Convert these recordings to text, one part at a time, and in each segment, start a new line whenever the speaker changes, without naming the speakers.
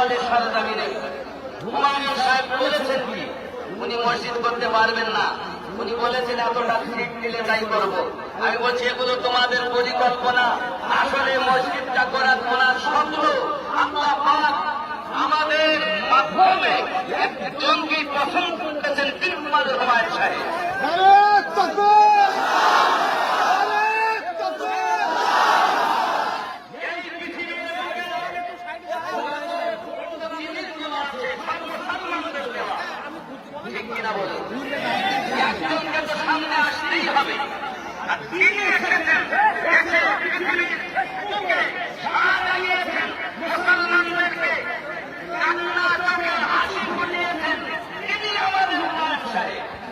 ওয়ার্ল্ডের সরজমিনে হুমায়ুন সাহেব বলেছেন কি, উনি মসজিদ করতে পারবেন না। উনি বলেছেন, এতটা সিট দিলে তাই করব। আমি বলছি, এগুলো তোমাদের পরিকল্পনা। আসলে মসজিদটা করার তোমার স্বপ্ন আল্লাহ পাক আমাদের মাধ্যমে একজনকে পছন্দ করেছেন তিরুমাল হুমায়ুন সাহেব
নারে তাকবীর নারে তাকবীর
এই পৃথিবীর যিনি দেওয়া আছে, সর্বসম্মানদের দেওয়া। ঠিক কিনা বলুন? একজনকে তো সামনে আসতেই হবে আর তিনি এসেছেন এসে পৃথিবীর বুকে পা লাগিয়েছেন মুসলমানদেরকে কান্না চোখে হাসি ফুটিয়েছেন তিনি আমাদের হুমায়ুন সাহেব ঠিক কিনা বলুন ভাবছি আমার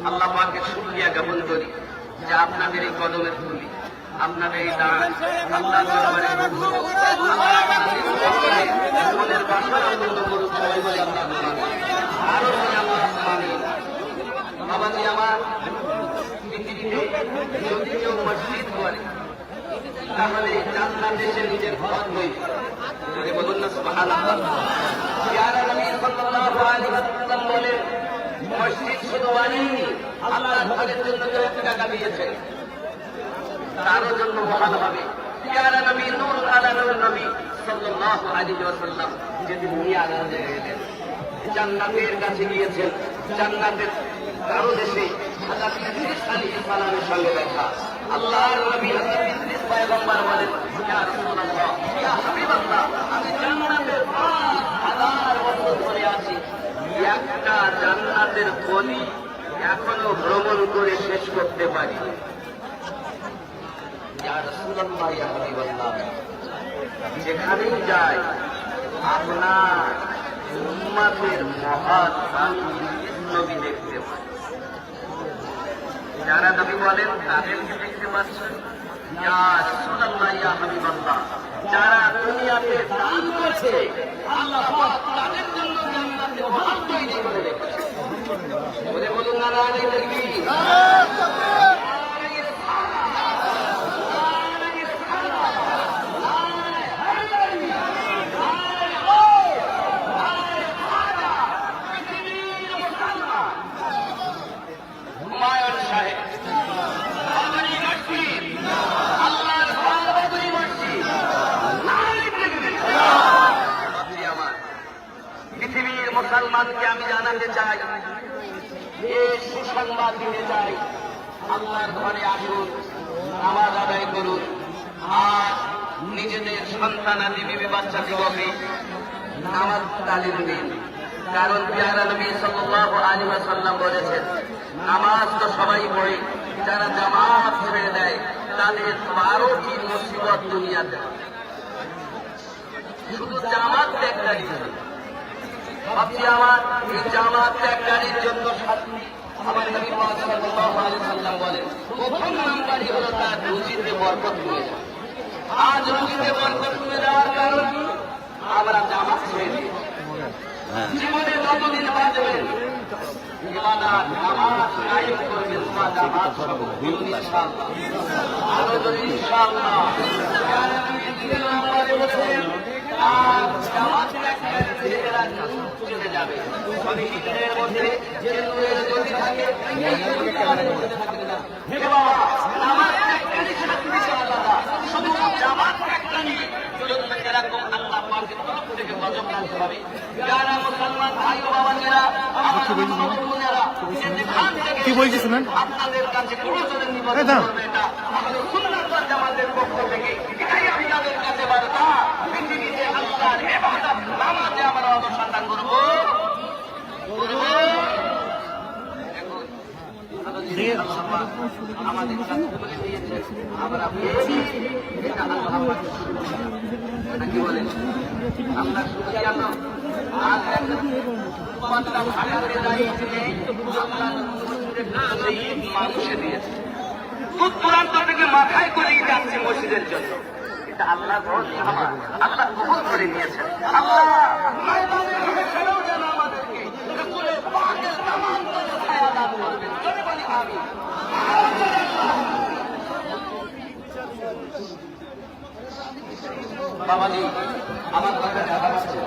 আল্লাহ পাকে শুক্রিয়া জ্ঞাপন করি যে আপনাদের এই কদমের তুলি আপনাদের এই আমার তাহলে জান্নাত দেশে নিজের ঘর তৈরি যদি বলুন না ওয়াসাল্লাম বলেন মসজিদ শুধু বানিয়ে আল্লাহর ঘরের জন্য টাকা দিয়েছে তারও জন্য মহান হবে ইয়ারা নবী নূর আলা নবী সাল্লাল্লাহু আলাইহি ওয়াসাল্লাম যেদিন মিয়ার হয়ে গেলেন জান্নাতের কাছে গিয়েছেন জান্নাতের কারও দেশে হযরত ইদ্রিস আলাইহিস সালামের সঙ্গে দেখা আল্লাহর নবী হযরত ইদ্রিস পয়গম্বর বলেন, ইয়া রাসূলুল্লাহ, ইয়া হাবিবাল্লাহ আমি জান্নাতের পাঁচ হাজার বছর ধরে আছি একটা গলি এখনও ভ্রমণ করে শেষ করতে পারি। যেখানেই যাই, আপনার উম্মাতের মহান দেখতে পাই। যারা নবী বলেন, তাদেরকে দেখতে পাচ্ছেন। যারা দুনিয়াতে দান করেছে, আল্লাহ তাদের জন্য জান্নাতে মহান তৈরি করে রেখেছে বলে বলুন না রানী তাকবীর
নারে তাকবীর
হুমায়ুন সাহেব বাবরি মসজিদ আল্লাহর ঘর বাবরি মসজিদ নারী পৃথিবী। বাপরে আমার, পৃথিবীর মুসলমানকে আমি জানাতে চাই। এই সুসংবাদ দিতে চাই আল্লাহর ঘরে আসুন, নামাজ আদায় করুন আর নিজেদের সন্তানাদি বিবি বাচ্চা দিবকে নামাজ তালিম দিন কারণ পেয়ারা নবী সাল্লাল্লাহু আলাইহি ওয়াসাল্লাম বলেছেন, নামাজ তো সবাই পড়ে, যারা জামাত ছেড়ে দেয়, তাদের বারোটি মুসিবত দুনিয়াতে। শুধু জামাত ত্যাগকারী। ভাবছি আমার এই জামাত ত্যাগকারীর জন্য শাস্তি আমার নবী সাল্লাল্লাহু আলাইহি ওয়াসাল্লাম বলেন প্রথম নাম্বারই হলো তার রুজিতে বরকত কমে যায়। আজ রুজিতে বরকত কমে যাওয়ার কারণ? আমরা জামাত ছেড়ে দিই। জীবনে যতদিন বাঁচবেন ইবাদত নামাজ কায়েম করবেন জামাত সব ইনশাআল্লাহ। আরও যদি ইনশাআল্লাহ জামাত ত্যাগকারী চলে যাবে তবে হিজরের মধ্যে না
কি বলছিস
আপনাদের কাছে গুরুজনের নিবেদন করবে এটা আমাদের সুন্নাত জামাতের পক্ষ থেকে এটাই আপনাদের কাছে বার্তা। পৃথিবীতে আল্লাহর ইবাদত নামাজে আমরা অনুসন্ধান করব করব এখন ভালো জিনিস আল্লাহ পাক
আমাদের কাছে বলে দিয়েছেন আমরা পেয়েছি এটা আল্লাহ আমাদের নাকি বলেন আমরা শুধু জানো আর তোমাদের ভাড়াতে দাঁড়িয়েছে আল্লাহ মসজিদের কাছেই মানুষে দিয়েছে দূর দূরান্ত থেকে মাথায় করেই যাচ্ছে মসজিদের জন্য এটা আল্লাহ আল্লাহ করে নিয়েছেন আল্লাহ বাবাজি আমার কথা দেখা পাচ্ছে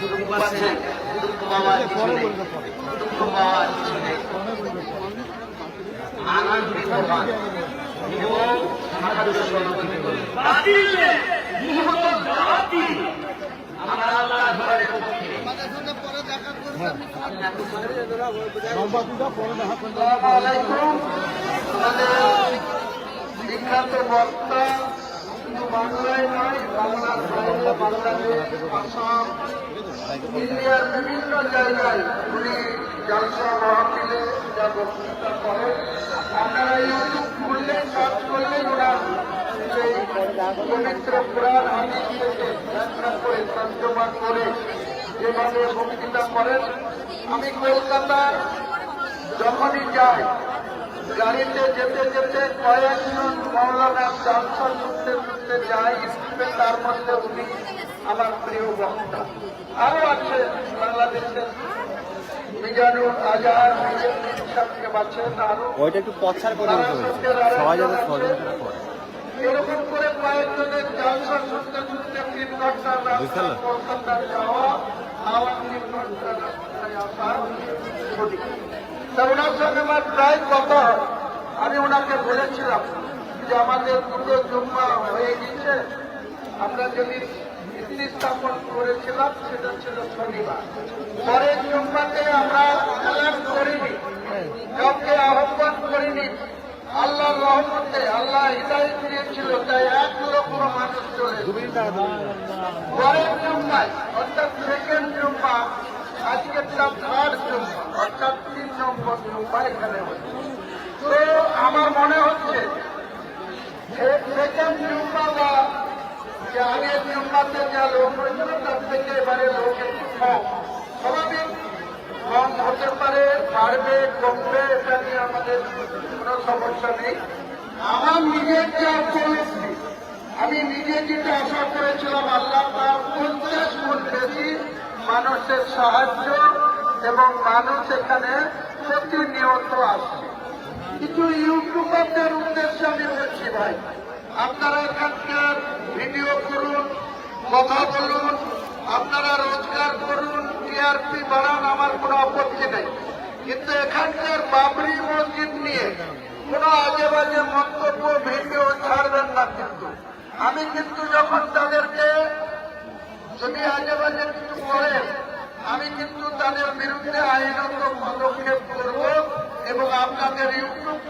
দুঃখ পাচ্ছে দুঃখ পাওয়ার কিছু নেই পাওয়ার কিছু নেই আনন্দিত হন এবং সাহায্য সহযোগিতা করুন বাতিলে নিহত জাতি আমার আল্লাহ ঘরে পক্ষে আমাদের বিখ্যাত বক্তা বাংলায় নয় বাংলার বাইরে বাংলাদেশ ইন্ডিয়ার বিভিন্ন জায়গায় উনি জলসা মহাপিলে যা বক্তৃতা করেন, আপনারা ইউটিউব খুললে সার্চ করলে ওনার সেই পবিত্র পুরাণ হাদিস থেকে করে তর্জমা করে যেভাবে বক্তৃতা করেন, আমি কলকাতার যখনই যাই গাড়িতে যেতে যেতে কয়েকজন মৌলানার জলসা শুনতে শুনতে যাই স্কুলে তার মধ্যে উনি আমার প্রিয় বক্তা। আরও আছে বাংলাদেশের মিজানুর আরও
ওইটা একটু পছার করে সবাই যাতে সহযোগিতা করে
এরকম করে কয়েকজনের শুনতে শুনতে তিন ঘণ্টা রাস্তা
বুঝতে
যাওয়া আবার তিন ঘণ্টা রাস্তায় আসা ছুটি। তা ওনার সঙ্গে আমার প্রায় কথা হয়। আমি ওনাকে বলেছিলাম যে আমাদের দুটো জুম্মা হয়ে গেছে আমরা যদি ভিত্তি স্থাপন করেছিলাম, সেটা ছিল শনিবার। পরের জুম্মাতে আমরা অ্যালার্ট করিনি, কাউকে আহ্বান করিনি। আল্লাহ রহমতে আল্লাহ হৃদয় দিয়েছিল, তাই এক লক্ষ মানুষ চলে পরের জুম্মায়, অর্থাৎ সেকেন্ড জুম্মা আজকে তার থার্ড জুম্মা। তিন নম্বর এখানে তো আমার মনে হচ্ছে সেকেন্ড জুম্মা বা আগের জুম্মাতে যা লোক হয়েছিল, তার থেকে এবারে লোক একটু কম। স্বাভাবিক, কম হতে পারে, বাড়বে, কমবে, এটা নিয়ে আমাদের কোনো সমস্যা নেই। আমার নিজের যা আমি নিজে যেটা আশা করেছিলাম, আল্লাহ তার পঞ্চাশ গুণ বেশি মানুষের সাহায্য এবং মানুষ এখানে প্রতিনিয়ত আসছে কিছু ইউটিউবারদের উদ্দেশ্যে আমি বলছি ভাই, আপনারা এখানকার ভিডিও করুন, কথা বলুন, আপনারা রোজগার করুন, টিআরপি বাড়ান, আমার কোনো আপত্তি নেই। কিন্তু এখানকার বাবরি মসজিদ নিয়ে কোনো আজে বাজে মন্তব্য, ভিডিও ছাড়বেন না কিন্তু। আমি কিন্তু যখন তাদেরকে যদি আজে বাজে কিছু করেন আমি কিন্তু তাদের বিরুদ্ধে আইনত পদক্ষেপ করব এবং আপনাদের ইউটিউব